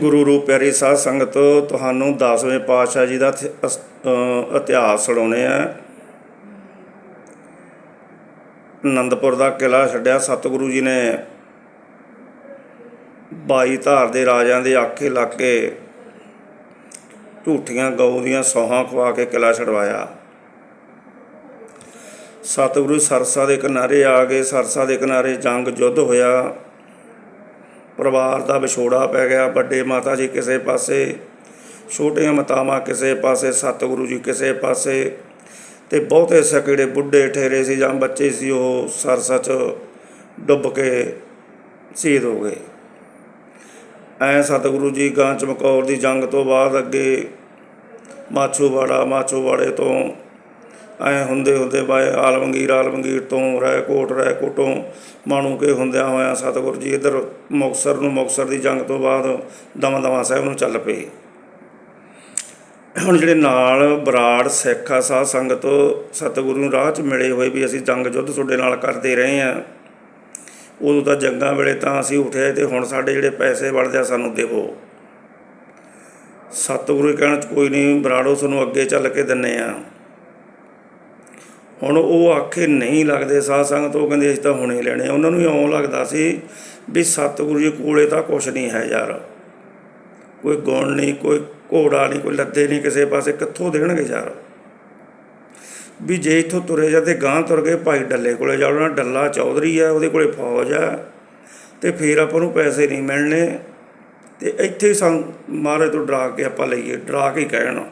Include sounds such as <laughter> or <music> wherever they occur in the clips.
ਗੁਰੂ ਰੂਪ ਪਿਆਰੀ ਸਾਧ ਸੰਗਤ, ਤੁਹਾਨੂੰ 10ਵੇਂ ਪਾਤਸ਼ਾਹ ਜੀ ਦਾ ਇਤਿਹਾਸ ਸੁਣਾਉਣੇ ਆ ਆਨੰਦਪੁਰ ਦਾ ਕਿਲਾ ਛੱਡਿਆ, ਸਤਿਗੁਰੂ ਜੀ ਨੇ ਬਾਈ ਧਾਰ ਦੇ ਰਾਜਿਆਂ ਦੇ ਆਖੇ ਲੱਗ ਕੇ ਝੂਠੀਆਂ ਗਊ ਦੀਆਂ ਸੌਹਾਂ ਖਵਾ ਕੇ ਕਿਲਾ ਛਡਵਾਇਆ। ਸਤਿਗੁਰੂ ਸਰਸਾ ਦੇ ਕਿਨਾਰੇ ਆ ਗਏ ਸਰਸਾ ਦੇ ਕਿਨਾਰੇ ਜੰਗ ਯੁੱਧ ਹੋਇਆ। ਪਰਿਵਾਰ ਦਾ ਵਿਛੋੜਾ ਪੈ ਗਿਆ, ਵੱਡੇ ਮਾਤਾ ਜੀ ਕਿਸੇ ਪਾਸੇ, ਛੋਟੀਆਂ ਮਾਤਾਵਾਂ ਕਿਸੇ ਪਾਸੇ, ਸਤਿਗੁਰੂ ਜੀ ਕਿਸੇ ਪਾਸੇ ਤੇ ਬਹੁਤੇ ਸਕੜੇ ਬੁੱਢੇ ਠੇਰੇ ਸੀ ਜਾਂ ਬੱਚੇ ਸੀ, ਉਹ ਸਰਸਾ 'ਚ ਡੁੱਬ ਕੇ ਸ਼ਹੀਦ ਹੋ ਗਏ। ਐ ਸਤਿਗੁਰੂ ਜੀ ਗਾਂ ਚਮਕੌਰ ਦੀ ਜੰਗ ਤੋਂ ਬਾਅਦ ਅੱਗੇ ਮਾਛੂਵਾੜਾ, ਮਾਛੂਵਾੜੇ ਤੋਂ ਐ ਹੁੰਦੇ ਹੁੰਦੇ ਬਾਏ ਆਲਮਗੀਰ ਆਲਮਗੀਰ ਤੋਂ ਰਾਏਕੋਟ ਰਾਏਕੋਟੋਂ ਮਾਣੂ ਕੇ ਹੁੰਦਿਆਂ ਹੋਇਆਂ ਸਤਿਗੁਰੂ ਜੀ ਇੱਧਰ ਮੁਕਤਸਰ ਨੂੰ, ਮੁਕਤਸਰ ਦੀ ਜੰਗ ਤੋਂ ਬਾਅਦ ਦਮਦਮਾ ਸਾਹਿਬ ਨੂੰ ਚੱਲ ਪਏ। ਹੁਣ ਜਿਹੜੇ ਨਾਲ ਬਰਾੜ, ਸਿੱਖ ਆ, ਸਾਧ ਸੰਗਤ, ਸਤਿਗੁਰੂ ਨੂੰ ਰਾਹ 'ਚ ਮਿਲੇ ਹੋਏ ਵੀ ਅਸੀਂ ਜੰਗ ਯੁੱਧ ਤੁਹਾਡੇ ਨਾਲ ਕਰਦੇ ਰਹੇ ਆ ਉਦੋਂ ਤਾਂ ਜੰਗਾਂ ਵੇਲੇ ਤਾਂ ਅਸੀਂ ਉਠੇ ਤੇ ਹੁਣ ਸਾਡੇ ਜਿਹੜੇ ਪੈਸੇ ਵੜਦੇ ਆ ਸਾਨੂੰ ਦੇਵੋ। ਸਤਿਗੁਰੂ ਕਹਿਣ ਚ ਕੋਈ ਨਹੀਂ, ਬਰਾੜੋ, ਤੁਹਾਨੂੰ ਅੱਗੇ ਚੱਲ ਕੇ ਦਿੰਨੇ ਆ। ਹੁਣ ਉਹ ਆਖੇ, ਨਹੀਂ ਲੱਗਦੇ ਸਾਧ ਸੰਗਤ। ਉਹ ਕਹਿੰਦੇ, ਅਸੀਂ ਤਾਂ ਹੁਣੇ ਲੈਣੇ ਉਹਨਾਂ ਨੂੰ ਇਉਂ ਲੱਗਦਾ ਸੀ ਵੀ ਸਤਿਗੁਰੂ ਜੀ ਕੋਲੇ ਤਾਂ ਕੁਛ ਨਹੀਂ ਹੈ ਯਾਰ। ਕੋਈ ਗੁਣ ਨਹੀਂ, ਕੋਈ ਘੋੜਾ ਨਹੀਂ, ਕੋਈ ਲੱਦੇ ਨਹੀਂ ਕਿਸੇ ਪਾਸੇ, ਕਿੱਥੋਂ ਦੇਣਗੇ ਯਾਰ? ਵੀ ਜੇ ਇੱਥੋਂ ਤੁਰੇ ਜਾਂਦੇ ਗਾਂ ਤੁਰ ਗਏ, ਭਾਈ ਡੱਲੇ ਕੋਲੇ ਜਾਣਾ ਡੱਲਾ ਚੌਧਰੀ ਆ, ਉਹਦੇ ਕੋਲੇ ਫੌਜ ਆ, ਤੇ ਫੇਰ ਆਪਾਂ ਨੂੰ ਪੈਸੇ ਨਹੀਂ ਮਿਲਣੇ। ਤੇ ਇੱਥੇ ਸਾਨੂੰ ਮਾਰੇ ਤੋਂ ਡਰਾ ਕੇ ਆਪਾਂ ਲਈਏ, ਡਰਾ ਕੇ ਹੀ ਕਹਿਣ।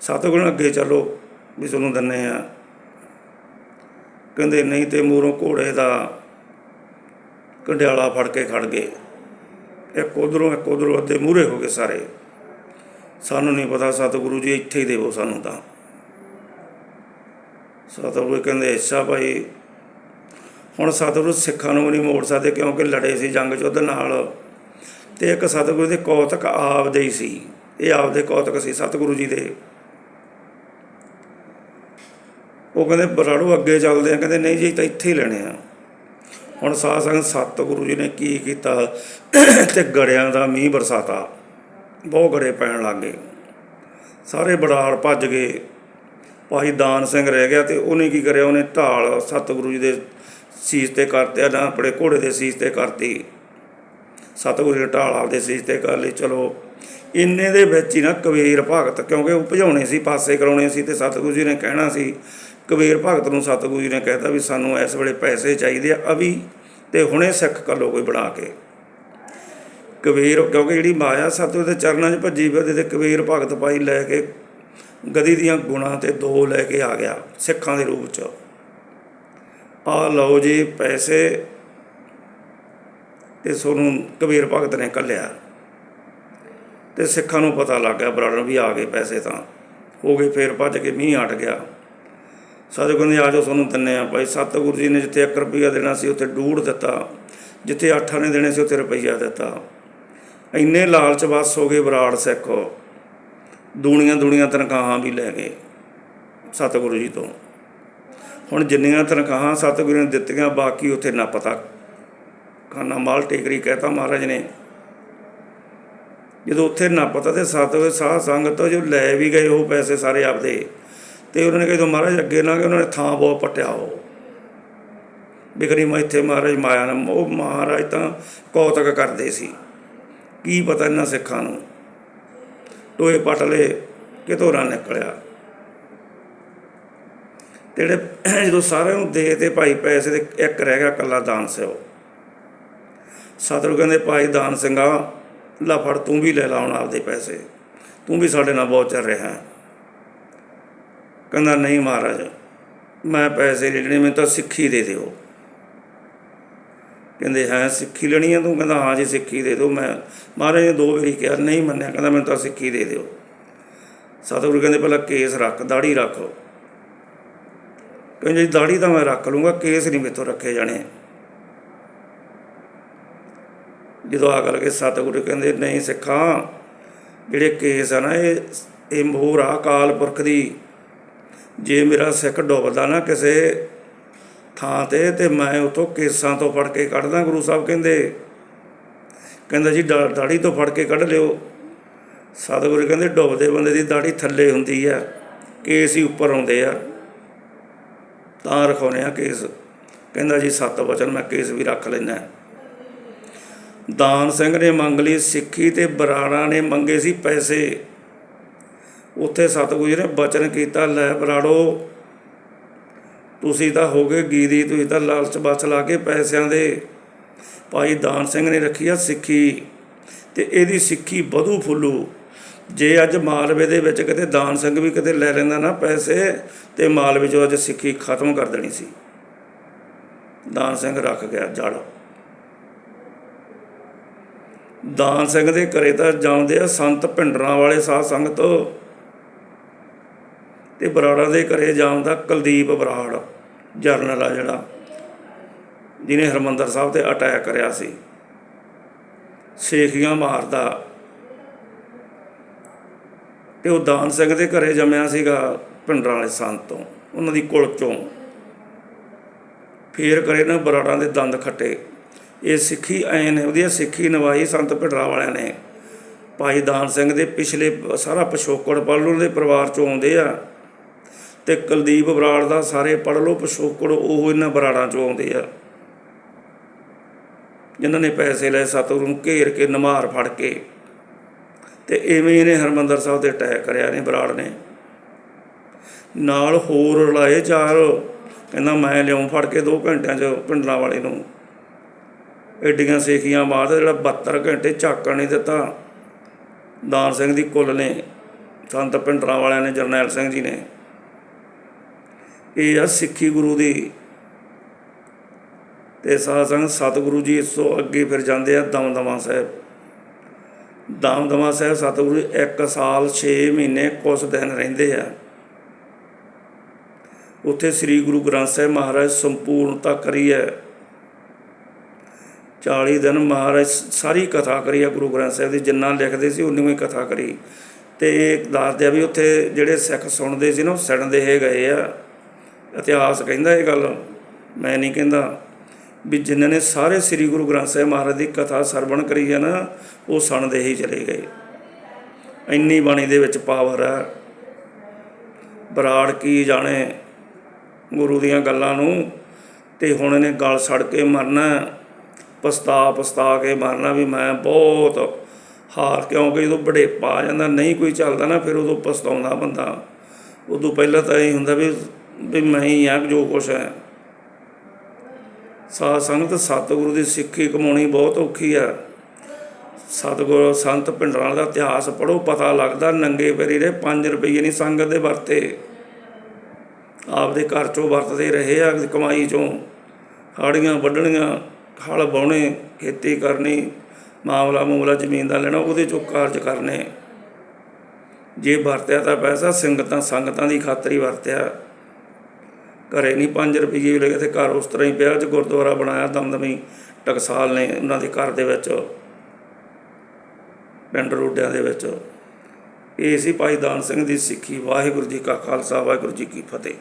ਸਤਿਗੁਰੂ ਨਾਲ ਅੱਗੇ ਚੱਲੋ। ਵੀ ਤੁਹਾਨੂੰ ਦੰਨੇ ਆ। ਕਹਿੰਦੇ ਨਹੀਂ ਤੇ ਮੂਰੋਂ ਘੋੜੇ ਦਾ ਕੰਡਿਆਲਾ ਫੜ ਕੇ ਖੜ ਗਏ। ਇੱਕ ਉਧਰੋਂ ਇੱਕ ਉਧਰੋਂ ਅੱਧੇ ਮੂਰੇ ਹੋ ਗਏ ਸਾਰੇ। ਸਾਨੂੰ ਨਹੀਂ ਪਤਾ ਸਤਿਗੁਰੂ ਜੀ ਇੱਥੇ ਹੀ ਦੇਵੋ ਸਾਨੂੰ ਤਾਂ। ਸਤਿਗੁਰੂ ਕਹਿੰਦੇ, ਅੱਛਾ ਭਾਈ, ਹੁਣ ਸਤਿਗੁਰੂ ਸਿੱਖਾਂ ਨੂੰ ਵੀ ਨਹੀਂ ਮੋੜ ਸਕਦੇ ਕਿਉਂਕਿ ਲੜੇ ਸੀ ਜੰਗ ਯੁੱਧ ਨਾਲ। ਤੇ ਇੱਕ ਸਤਿਗੁਰੂ ਦੇ ਕੌਤਕ ਆਪਦੇ ਹੀ ਸੀ। ਇਹ ਆਪਦੇ ਕੌਤਕ ਸੀ ਸਤਿਗੁਰੂ ਜੀ ਦੇ। ਉਹ ਕਹਿੰਦੇ ਬਰਾੜੋ ਅੱਗੇ ਚੱਲਦੇ ਆ, ਕਹਿੰਦੇ ਨਹੀਂ ਜੀ ਤਾਂ ਇੱਥੇ ਹੀ ਲੈਣੇ ਆ। ਹੁਣ ਸਾਧ ਸੰਗ ਸਤਿਗੁਰੂ ਜੀ ਨੇ ਕੀ ਕੀਤਾ? ਤੇ ਗੜਿਆਂ ਦਾ ਮੀਂਹ ਬਰਸਾਤਾ। ਬਹੁਤ ਗੜੇ ਪੈਣ ਲੱਗ ਗਏ। ਸਾਰੇ ਬੜਾੜ ਭੱਜ ਗਏ। ਭਾਈ ਦਾਨ ਸਿੰਘ ਰਹਿ ਗਿਆ ਤੇ ਉਹਨੇ ਕੀ ਕਰਿਆ? ਉਹਨੇ ਢਾਲ ਸਤਿਗੁਰੂ ਜੀ ਦੇ ਸੀਸ ਤੇ ਕਰਤੇ ਨਾ ਆਪਣੇ ਘੋੜੇ ਦੇ ਸੀਸ ਤੇ ਕਰਤੀ। ਸਤਿਗੁਰੂ ਜੀ ਨੇ ਢਾਲ ਆਪਦੇ ਸੀਸ ਤੇ ਕਰ ਲਈ। ਚਲੋ, ਇੰਨੇ ਦੇ ਵਿੱਚ ਹੀ ਨਾ ਕਬੀਰ ਭਗਤ, ਕਿਉਂਕਿ ਉਹ ਭਜਾਉਣੇ ਸੀ, ਪਾਸੇ ਕਰਾਉਣੇ ਸੀ ਤੇ ਸਤਿਗੁਰੂ ਜੀ ਨੇ ਕਹਿਣਾ ਸੀ ਕਬੀਰ ਭਗਤ ਨੂੰ ਸਤਿਗੁਰੂ ਜੀ ਨੇ ਕਹਿਤਾ ਵੀ ਸਾਨੂੰ ਇਸ ਵੇਲੇ ਪੈਸੇ ਚਾਹੀਦੇ ਆ, ਅਵੀ ਤੇ ਹੁਣੇ ਸਿੱਖ ਕਰ ਲਓ ਕੋਈ ਬਣਾ ਕੇ। ਕਬੀਰ ਕਿਉਂਕਿ ਜਿਹੜੀ ਮਾਇਆ ਸਤਿਗੁਰ ਦੇ ਚਰਨਾਂ 'ਚ ਭੱਜੀ ਫਿਰਦੀ ਤੇ ਕਬੀਰ ਭਗਤ ਪਾਈ ਲੈ ਕੇ ਗਦੀ ਦੀਆਂ ਗੁਣਾ ਤੇ ਦੋ ਲੈ ਕੇ ਆ ਗਿਆ ਸਿੱਖਾਂ ਦੇ ਰੂਪ 'ਚ। ਆ ਲਓ ਜੀ ਪੈਸੇ ਤੇ ਸੋਨੂੰ ਕਬੀਰ ਭਗਤ ਨੇ ਕੱਲਿਆ। ਤੇ ਸਿੱਖਾਂ ਨੂੰ ਪਤਾ ਲੱਗ ਗਿਆ ਬਰਾੜਨ ਵੀ ਆ ਗਏ ਪੈਸੇ ਤਾਂ। ਹੋ ਗਏ ਫੇਰ ਭੱਜ ਕੇ ਮੀਂਹ ਹਟ ਗਿਆ। ਸਤਿਗੁਰੂ ਕਹਿੰਦੇ ਆ ਜਾਓ ਤੁਹਾਨੂੰ ਦਿੰਨੇ ਆ। ਭਾਈ ਸਤਿਗੁਰੂ ਜੀ ਨੇ ਜਿੱਥੇ 1 ਰੁਪਈਆ ਦੇਣਾ ਸੀ, ਉੱਥੇ ਡੂੜ ਦਿੱਤਾ। ਜਿੱਥੇ 8 ਨੇ ਦੇਣੇ ਸੀ, ਉੱਥੇ ਰੁਪਈਆ ਦਿੱਤਾ। ਇੰਨੇ ਲਾਲਚ ਬਸ ਹੋ ਗਏ ਬਰਾੜ ਸਿੱਖ। ਦੂਣੀਆਂ ਦੂਣੀਆਂ ਤਨਖਾਹਾਂ ਵੀ ਲੈ ਗਏ ਸਤਿਗੁਰੂ ਜੀ ਤੋਂ। ਹੁਣ ਜਿੰਨੀਆਂ ਤਨਖਾਹਾਂ ਸਤਿਗੁਰੂ ਨੇ ਦਿੱਤੀਆਂ, ਬਾਕੀ ਉੱਥੇ ਨਾ ਪਤਾ। ਖਾਨਾ ਮਾਲ ਟੇਕਰੀ ਕਹਤਾ ਮਹਾਰਾਜ ਨੇ। ਜਦੋਂ ਉੱਥੇ ਨਾ ਪਤਾ ਤੇ ਸਤਿਗੁਰੂ ਸਾਧ ਸੰਗਤ ਜੋ ਲੈ ਵੀ ਗਏ, ਉਹ ਪੈਸੇ ਸਾਰੇ ਆਪਦੇ। ਤੇ ਉਹਨਾਂ ਨੇ ਕਿਹਾ, ਜਦੋਂ ਮਹਾਰਾਜ ਅੱਗੇ ਨਾ ਕਿ ਉਹਨਾਂ ਨੇ ਥਾਂ ਬਹੁਤ ਪਟਿਆ ਉਹ। ਬਿਖਰੀ ਮੈਂ ਇੱਥੇ ਮਹਾਰਾਜ ਮਾਇਆ ਨਾ ਉਹ ਮਹਾਰਾਜ ਤਾਂ ਕੌਤਕ ਕਰਦੇ ਸੀ। ਕੀ ਪਤਾ ਇਹਨਾਂ ਸਿੱਖਾਂ ਨੂੰ? ਟੋਏ ਪਟ ਲਏ, ਕਿਤੋਂ ਰਾਂ ਨਿਕਲਿਆ। ਤੇ ਜਿਹੜੇ <clears throat> ਜਦੋਂ ਸਾਰਿਆਂ ਨੂੰ ਦੇ ਤੇ ਭਾਈ ਪੈਸੇ ਦੇ ਇੱਕ ਰਹਿ ਗਿਆ ਕੱਲਾ ਦਾਨ ਸਿਓ। ਸਤਿਗੁਰੂ ਕਹਿੰਦੇ, ਭਾਈ ਦਾਨ ਸਿੰਘਾ, ਲੈ ਤੂੰ ਵੀ ਲੈ ਲਾ ਹੁਣ ਆਪਦੇ ਪੈਸੇ। ਤੂੰ ਵੀ ਸਾਡੇ ਨਾਲ ਬਹੁਤ ਚੱਲ ਰਿਹਾ। ਹੈ ਕਹਿੰਦਾ, ਨਹੀਂ ਮਹਾਰਾਜ, ਮੈਂ ਪੈਸੇ ਨਹੀਂ ਲੈਣੇ ਮੈਨੂੰ ਤਾਂ ਸਿੱਖੀ ਦੇ ਦਿਓ। ਕਹਿੰਦੇ, ਹੈ, ਸਿੱਖੀ ਲੈਣੀ ਹੈ ਤੂੰ? ਕਹਿੰਦਾ, ਹਾਂ ਜੀ, ਸਿੱਖੀ ਦੇ ਦਿਓ। ਮੈਂ, ਮਹਾਰਾਜ ਨੇ ਦੋ ਵਾਰੀ ਕਿਹਾ, ਨਹੀਂ ਮੰਨਿਆ। ਕਹਿੰਦਾ, ਮੈਨੂੰ ਤਾਂ ਸਿੱਖੀ ਦੇ ਦਿਓ। ਸਤਿਗੁਰੂ ਕਹਿੰਦੇ, ਪਹਿਲਾਂ ਕੇਸ ਰੱਖ ਦਾੜੀ ਰੱਖ। ਕਹਿੰਦੇ, ਜੀ ਦਾੜੀ ਤਾਂ ਮੈਂ ਰੱਖ ਲੂੰਗਾ ਕੇਸ ਨਹੀਂ ਮੇਥੋਂ ਰੱਖੇ ਜਾਣੇ। ਜਦੋਂ ਆ ਕਰਕੇ ਸਤਿਗੁਰੂ ਕਹਿੰਦੇ, ਨਹੀਂ ਸਿੱਖਾਂ, ਜਿਹੜੇ ਕੇਸ ਆ ਨਾ, ਇਹ ਇਹ ਮੋਹਰ ਆ, ਅਕਾਲ ਪੁਰਖ ਦੀ ਜੇ ਮੇਰਾ ਸਿੱਖ ਡੁੱਬਦਾ ਨਾ ਕਿਸੇ ਥਾਂ ਤੇ ਤੇ ਮੈਂ ਉਤੋਂ ਕੇਸਾਂ ਤੋਂ ਫੜ ਕੇ ਕੱਢਦਾ, ਗੁਰੂ ਸਾਹਿਬ ਕਹਿੰਦੇ, ਕਹਿੰਦਾ ਜੀ, ਡਾ- ਦਾੜੀ ਤੋਂ ਫੜ ਕੇ ਕੱਢ ਲਿਓ। ਸਤਿਗੁਰੂ ਕਹਿੰਦੇ, ਡੁੱਬਦੇ ਬੰਦੇ ਦੀ ਦਾੜੀ ਥੱਲੇ ਹੁੰਦੀ ਆ, ਕੇਸ ਹੀ ਉੱਪਰ ਆਉਂਦੇ ਆ। ਤਾਂ ਰਖਾਉਣੇ ਆ ਕੇਸ। ਕਹਿੰਦਾ ਜੀ ਸੱਤ ਵਚਨ ਮੈਂ ਕੇਸ ਵੀ ਰੱਖ ਲੈਣਾ ਦਾਨ ਸਿੰਘ ਨੇ ਮੰਗ ਲਈ, ਸਿੱਖੀ ਤੇ ਬਰਾੜਾ ਨੇ ਮੰਗੇ ਸੀ ਪੈਸੇ। ਉੱਥੇ ਸਤਿਗੁਰੂ ਜੀ ਨੇ ਬਚਨ ਕੀਤਾ, ਲੈ ਬਰਾੜੋ ਤੁਸੀਂ ਤਾਂ ਹੋ ਗਏ ਗੀਰੀ, ਤੁਸੀਂ ਤਾਂ ਲਾਲਚ ਬਚ ਲਾ ਕੇ ਪੈਸਿਆਂ ਦੇ। ਭਾਈ ਦਾਨ ਸਿੰਘ ਨੇ ਰੱਖੀ ਆ ਸਿੱਖੀ ਤੇ ਇਹਦੀ ਸਿੱਖੀ ਵਧੂ ਫੁੱਲੂ। ਜੇ ਅੱਜ ਮਾਲਵੇ ਦੇ ਵਿੱਚ ਕਿਤੇ ਦਾਨ ਸਿੰਘ ਵੀ ਕਿਤੇ ਲੈ ਲੈਂਦਾ ਨਾ ਪੈਸੇ, ਤੇ ਮਾਲਵੇ ਚੋਂ ਅੱਜ ਸਿੱਖੀ ਖਤਮ ਕਰ ਦੇਣੀ ਸੀ। ਦਾਨ ਸਿੰਘ ਰੱਖ ਗਿਆ ਜੜ। ਦਾਨ ਸਿੰਘ ਦੇ ਘਰੇ ਤਾਂ ਜਾਂਦੇ ਆ ਸੰਤ ਭਿੰਡਰਾਂ ਵਾਲੇ ਸਾਧ ਸੰਗਤ। ਤੇ ਬਰਾੜਾ ਦੇ ਘਰੇ ਜਾਂਦਾ ਕੁਲਦੀਪ ਬਰਾੜ, ਜਰਨਲ ਆ ਜਿਹੜਾ, ਜਿਹਨੇ ਹਰਮੰਦਰ ਸਾਹਿਬ ਤੇ ਅਟੈਕ ਕਰਿਆ ਸੀ। ਸੇਖੀਆਂ ਮਾਰਦਾ। ਤੇ ਉਹ ਦਾਨ ਸਿੰਘ ਦੇ ਘਰੇ ਜੰਮਿਆ ਸੀਗਾ ਭਿੰਡਰਾਂ ਵਾਲੇ ਸੰਤ ਤੋਂ, ਉਹਨਾਂ ਦੀ ਕੁਲ ਚੋਂ। ਫੇਰ ਕਰੇ ਨਾ ਬਰਾੜਾਂ ਦੇ ਦੰਦ ਖੱਟੇ। ਇਹ ਸਿੱਖੀ ਐ ਨੇ ਉਹਦੀ ਸਿੱਖੀ ਨਵਾਈ ਸੰਤ ਪਿੰਡਰਾਂ ਵਾਲਿਆਂ ਨੇ। ਭਾਈ ਦਾਨ ਸਿੰਘ ਦੇ ਪਿਛਲੇ ਸਾਰਾ ਪਿਛੋਕੜ ਪੜ੍ਹ ਲਓ ਉਹਦੇ ਪਰਿਵਾਰ ਚੋਂ ਆਉਂਦੇ ਆ। ਤੇ ਕੁਲਦੀਪ ਬਰਾੜ ਦਾ ਸਾਰੇ ਪੜ੍ਹ ਲਓ, ਪਿਛੋਕੜ ਉਹ ਇਹਨਾਂ ਬਰਾੜਾਂ ਚੋਂ ਆਉਂਦੇ ਆ। ਜਿਨ੍ਹਾਂ ਨੇ ਪੈਸੇ ਲਏ, ਸਤਿਗੁਰੂ ਨੂੰ ਘੇਰ ਕੇ, ਨਮਾਰ ਫੜ ਕੇ। ਤੇ ਐਵੇਂ ਇਹਨੇ ਹਰਮੰਦਰ ਸਾਹਿਬ ਤੇ ਅਟੈਕ ਕਰਿਆ ਨੇ ਬਰਾੜ ਨੇ। ਨਾਲ ਹੋਰ ਰਲਾਏ, ਚਾਰ ਕਹਿੰਦਾ ਮੈਂ ਲਿਆਉਂ ਫੜ ਕੇ 2 ਘੰਟਿਆਂ 'ਚ ਪਿੰਡਲਾਂ ਵਾਲੇ ਨੂੰ। ਐਡੀਆਂ ਸੇਖੀਆਂ ਮਾਰਦਾ ਜਿਹੜਾ 72 ਘੰਟੇ ਝਾਕਣ ਨਹੀਂ ਦਿੱਤਾ। ਦਾਨ ਸਿੰਘ ਦੀ ਕੁੱਲ ਨੇ, ਸੰਤ ਪਿੰਡਰਾਂ ਵਾਲਿਆਂ ਨੇ, ਜਰਨੈਲ ਸਿੰਘ ਜੀ ਨੇ। ਇਹ ਆ ਸਿੱਖੀ ਗੁਰੂ ਦੀ। ਤੇ ਸਾਧ ਸੰਗਤ, ਸਤਿਗੁਰੂ ਜੀ ਇਸ ਤੋਂ ਅੱਗੇ ਫਿਰ ਜਾਂਦੇ ਆ ਦਮਦਮਾ ਸਾਹਿਬ। ਦਮਦਮਾ ਸਾਹਿਬ ਸਤਿਗੁਰੂ 1 ਸਾਲ 6 ਮਹੀਨੇ ਕੁਛ ਦਿਨ ਰਹਿੰਦੇ ਆ। ਉੱਥੇ ਸ੍ਰੀ ਗੁਰੂ ਗ੍ਰੰਥ ਸਾਹਿਬ ਮਹਾਰਾਜ ਸੰਪੂਰਨਤਾ ਕਰੀ ਹੈ 40 ਦਿਨ ਮਹਾਰਾਜ ਸਾਰੀ ਕਥਾ ਕਰੀ ਹੈ ਗੁਰੂ ਗ੍ਰੰਥ ਸਾਹਿਬ ਦੀ, ਜਿੰਨਾ ਲਿਖਦੇ ਸੀ ਉਨੀ ਹੀ ਕਥਾ ਕਰੀ। ਤੇ ਇਹ ਦੱਸਦੇ ਆ ਵੀ ਉੱਥੇ ਜਿਹੜੇ ਸਿੱਖ ਸੁਣਦੇ ਸੀ ਨਾ, ਉਹ ਸੜਦੇ ਹੈ ਗਏ ਆ। ਇਤਿਹਾਸ ਕਹਿੰਦਾ ਇਹ ਗੱਲ, ਮੈਂ ਨਹੀਂ ਕਹਿੰਦਾ ਵੀ ਜਿਨ੍ਹਾਂ ਨੇ ਸਾਰੇ ਸ੍ਰੀ ਗੁਰੂ ਗ੍ਰੰਥ ਸਾਹਿਬ ਮਹਾਰਾਜ ਦੀ ਕਥਾ ਸਰਵਣ ਕਰੀ ਹੈ ਨਾ, ਉਹ ਸੁਣਦੇ ਹੀ ਚਲੇ ਗਏ। ਇੰਨੀ ਬਾਣੀ ਦੇ ਵਿੱਚ ਪਾਵਰ ਹੈ। ਬਰਾੜ ਕੀ ਜਾਣੇ ਗੁਰੂ ਦੀਆਂ ਗੱਲਾਂ ਨੂੰ, ਤੇ ਹੁਣ ਇਹਨੇ ਗਲ ਸੜ ਕੇ ਮਰਨਾ, ਪਛਤਾ ਪਛਤਾ ਕੇ ਮਰਨਾ ਵੀ ਮੈਂ ਬਹੁਤ ਹਾਰ, ਕਿਉਂਕਿ ਜਦੋਂ ਬੜੇਪਾ ਆ ਜਾਂਦਾ, ਨਹੀਂ ਕੋਈ ਚੱਲਦਾ ਨਾ, ਫਿਰ ਉਦੋਂ ਪਛਤਾਉਂਦਾ ਬੰਦਾ। ਉਦੋਂ ਪਹਿਲਾਂ ਤਾਂ ਇਹ ਹੁੰਦਾ ਵੀ ਵੀ ਮੈਂ ਹੀ ਆ ਜੋ ਕੁਛ ਹੈ। ਸਾਧ ਸੰਗਤ ਸਤਿਗੁਰੂ ਦੀ ਸਿੱਖੀ ਕਮਾਉਣੀ ਬਹੁਤ ਔਖੀ ਆ। ਸਤਿਗੁਰੂ ਸੰਤ ਭਿੰਡਰਾਂ ਦਾ ਇਤਿਹਾਸ ਪੜੋ ਪਤਾ ਲੱਗਦਾ ਨੰਗੇ ਪੈਰੀ ਦੇ 5 ਰੁਪਏ ਨਹੀਂ ਸੰਗਤ ਦੇ ਵਰਤੇ। ਆਪਦੇ ਘਰ ਚੋਂ ਵਰਤਦੇ ਰਹੇ ਆ ਕਮਾਈ ਚੋਂ। ਹਾੜੀਆਂ ਵੱਢਣੀਆਂ, ਹਲ ਬਾਉਣੇ ਖੇਤੀ ਕਰਨੀ, ਮਾਮਲਾ ਮੂਮਲਾ ਜ਼ਮੀਨ ਦਾ ਲੈਣਾ, ਉਹਦੇ ਚੋਂ ਕਾਰਜ ਕਰਨੇ। ਜੇ ਵਰਤਿਆ ਤਾਂ ਪੈਸਾ, ਸੰਗਤਾਂ ਸੰਗਤਾਂ ਦੀ ਖਾਤਰ ਹੀ ਵਰਤਿਆ। ਘਰੇ ਨਹੀਂ 5 ਰੁਪਏ ਵੀ ਲੱਗੇ ਤੇ ਘਰ ਉਸ ਤਰ੍ਹਾਂ ਹੀ ਪਿਆ 'ਚ ਗੁਰਦੁਆਰਾ ਬਣਾਇਆ ਦਮਦਮੀ ਟਕਸਾਲ ਨੇ ਉਹਨਾਂ ਦੇ ਘਰ ਦੇ ਵਿੱਚ, ਪਿੰਡ ਰੋਡਿਆਂ ਦੇ ਵਿੱਚ। ਇਹ ਸੀ ਭਾਈ ਦਾਨ ਸਿੰਘ ਦੀ ਸਿੱਖੀ। ਵਾਹਿਗੁਰੂ ਜੀ ਕਾ ਖਾਲਸਾ, ਵਾਹਿਗੁਰੂ ਜੀ ਕੀ ਫਤਿਹ।